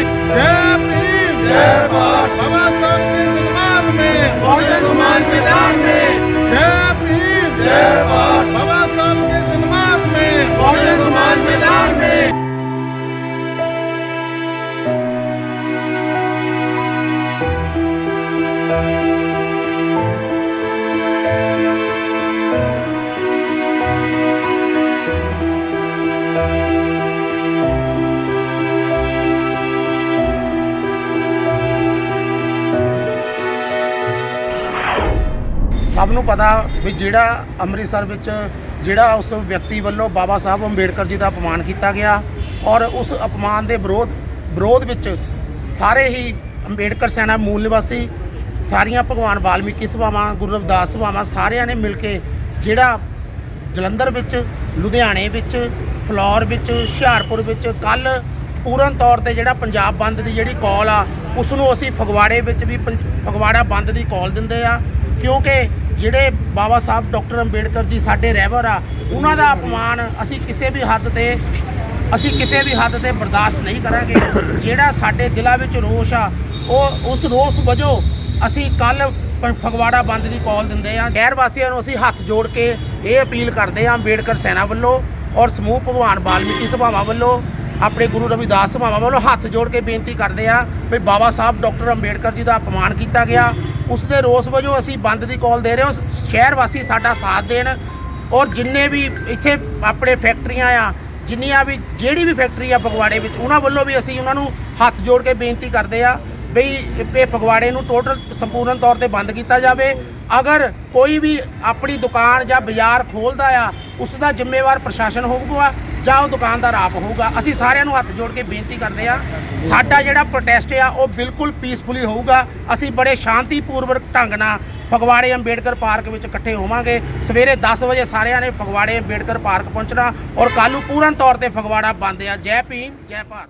Jai Bhim! Jai ਸਭ ਨੂੰ ਪਤਾ ਵੀ ਜਿਹੜਾ ਅੰਮ੍ਰਿਤਸਰ ਵਿੱਚ ਜਿਹੜਾ ਉਸ ਵਿਅਕਤੀ ਵੱਲੋਂ ਬਾਬਾ ਸਾਹਿਬ ਅੰਬੇਡਕਰ ਜੀ ਦਾ ਅਪਮਾਨ ਕੀਤਾ ਗਿਆ ਔਰ ਉਸ ਅਪਮਾਨ ਦੇ ਵਿਰੋਧ ਵਿਰੋਧ ਵਿੱਚ ਸਾਰੇ ਹੀ ਅੰਬੇਡਕਰ ਸੈਨਾ ਮੂਲ ਨਿਵਾਸੀ, ਸਾਰੀਆਂ ਭਗਵਾਨ ਵਾਲਮੀਕੀ ਸਭਾਵਾਂ, ਗੁਰੂ ਰਵਿਦਾਸ ਸਭਾਵਾਂ ਸਾਰਿਆਂ ਨੇ ਮਿਲ ਕੇ ਜਿਹੜਾ ਜਲੰਧਰ ਵਿੱਚ, ਲੁਧਿਆਣੇ ਵਿੱਚ, ਫਲੌਰ ਵਿੱਚ, ਹੁਸ਼ਿਆਰਪੁਰ ਵਿੱਚ ਕੱਲ ਪੂਰਨ ਤੌਰ ਤੇ ਜਿਹੜਾ ਪੰਜਾਬ ਬੰਦ ਦੀ ਜਿਹੜੀ ਕਾਲ ਆ ਉਸ ਨੂੰ ਅਸੀਂ ਫਗਵਾੜੇ ਵਿੱਚ ਵੀ ਪੰਜ- ਫਗਵਾੜਾ ਬੰਦ ਦੀ ਕਾਲ ਦਿੰਦੇ ਆ ਕਿਉਂਕਿ ਜਿਹੜੇ ਬਾਬਾ ਸਾਹਿਬ ਡਾਕਟਰ ਅੰਬੇਡਕਰ ਜੀ ਸਾਡੇ ਰਹਿਬਰ ਆ, ਉਹਨਾਂ ਦਾ ਅਪਮਾਨ ਅਸੀਂ ਕਿਸੇ ਵੀ ਹੱਦ ਤੇ, ਅਸੀਂ ਕਿਸੇ ਵੀ ਹੱਦ ਤੇ ਬਰਦਾਸ਼ਤ ਨਹੀਂ ਕਰਾਂਗੇ। ਜਿਹੜਾ ਸਾਡੇ ਦਿਲਾਂ ਵਿੱਚ ਰੋਸ਼ ਆ, ਉਹ ਉਸ ਰੋਸ ਵਜੋਂ ਅਸੀਂ ਕੱਲ ਫਗਵਾੜਾ ਬੰਦ ਦੀ ਕਾਲ ਦਿੰਦੇ ਆ। ਗੈਰ ਵਾਸੀਆਂ ਨੂੰ ਅਸੀਂ ਹੱਥ ਜੋੜ ਕੇ ਇਹ ਅਪੀਲ ਕਰਦੇ ਆ, ਅੰਬੇਡਕਰ ਸੈਨਾ ਵੱਲੋਂ ਔਰ ਸਮੂਹ ਭਗਵਾਨ ਵਾਲਮੀਕੀ ਸਭਾਵਾਂ ਵੱਲੋਂ, ਆਪਣੇ ਗੁਰੂ ਰਵਿਦਾਸ ਸਭਾਵਾਂ ਵੱਲੋਂ ਹੱਥ ਜੋੜ ਕੇ ਬੇਨਤੀ ਕਰਦੇ ਆ, ਵੀ ਬਾਬਾ ਸਾਹਿਬ ਡਾਕਟਰ ਅੰਬੇਡਕਰ ਜੀ ਦਾ ਅਪਮਾਨ ਕੀਤਾ ਗਿਆ। ਉਸ ਦੇ ਰੋਸ ਵਜੋਂ ਅਸੀਂ ਬੰਦ ਦੀ ਕਾਲ ਦੇ ਰਹੇ ਹਾਂ। ਸ਼ਹਿਰ ਵਾਸੀ ਸਾਡਾ ਸਾਥ ਦੇਣ ਔਰ ਜਿੰਨੇ ਵੀ ਇੱਥੇ ਆਪਣੇ ਫੈਕਟਰੀਆਂ ਆ, ਜਿੰਨੀਆਂ ਵੀ, ਜਿਹੜੀ ਵੀ ਫੈਕਟਰੀ ਆ ਫਗਵਾੜੇ ਵਿੱਚ, ਉਹਨਾਂ ਵੱਲੋਂ ਵੀ ਅਸੀਂ ਉਹਨਾਂ ਨੂੰ ਹੱਥ ਜੋੜ ਕੇ ਬੇਨਤੀ ਕਰਦੇ ਆ ਵੀ ਇਹ ਫਗਵਾੜੇ ਨੂੰ ਟੋਟਲ ਸੰਪੂਰਨ ਤੌਰ ਤੇ ਬੰਦ ਕੀਤਾ ਜਾਵੇ। ਅਗਰ ਕੋਈ ਵੀ ਆਪਣੀ ਦੁਕਾਨ ਜਾਂ ਬਾਜ਼ਾਰ ਖੋਲਦਾ ਆ ਉਸ ਦਾ ਜ਼ਿੰਮੇਵਾਰ ਪ੍ਰਸ਼ਾਸਨ ਹੋਊਗਾ ਜਾਂ ਉਹ ਦੁਕਾਨਦਾਰ ਆਪ ਹੋਊਗਾ। ਅਸੀਂ ਸਾਰਿਆਂ ਨੂੰ ਹੱਥ ਜੋੜ ਕੇ ਬੇਨਤੀ ਕਰਦੇ ਆ ਸਾਡਾ ਜਿਹੜਾ ਪ੍ਰੋਟੈਸਟ ਆ, ਉਹ ਬਿਲਕੁਲ ਪੀਸਫੁਲੀ ਹੋਊਗਾ। ਅਸੀਂ ਬੜੇ ਸ਼ਾਂਤੀਪੂਰਵਕ ਢੰਗ ਨਾਲ ਫਗਵਾੜੇ ਅੰਬੇਡਕਰ ਪਾਰਕ ਵਿੱਚ ਇਕੱਠੇ ਹੋਵਾਂਗੇ। ਸਵੇਰੇ 10 ਵਜੇ ਸਾਰਿਆਂ ਨੇ ਫਗਵਾੜੇ ਅੰਬੇਡਕਰ ਪਾਰਕ ਪਹੁੰਚਣਾ ਔਰ ਕੱਲ੍ਹ ਨੂੰ ਪੂਰਨ ਤੌਰ ਤੇ ਫਗਵਾੜਾ ਬੰਦ ਆ। ਜੈ ਭੀਮ, ਜੈ ਭਾਰਤ।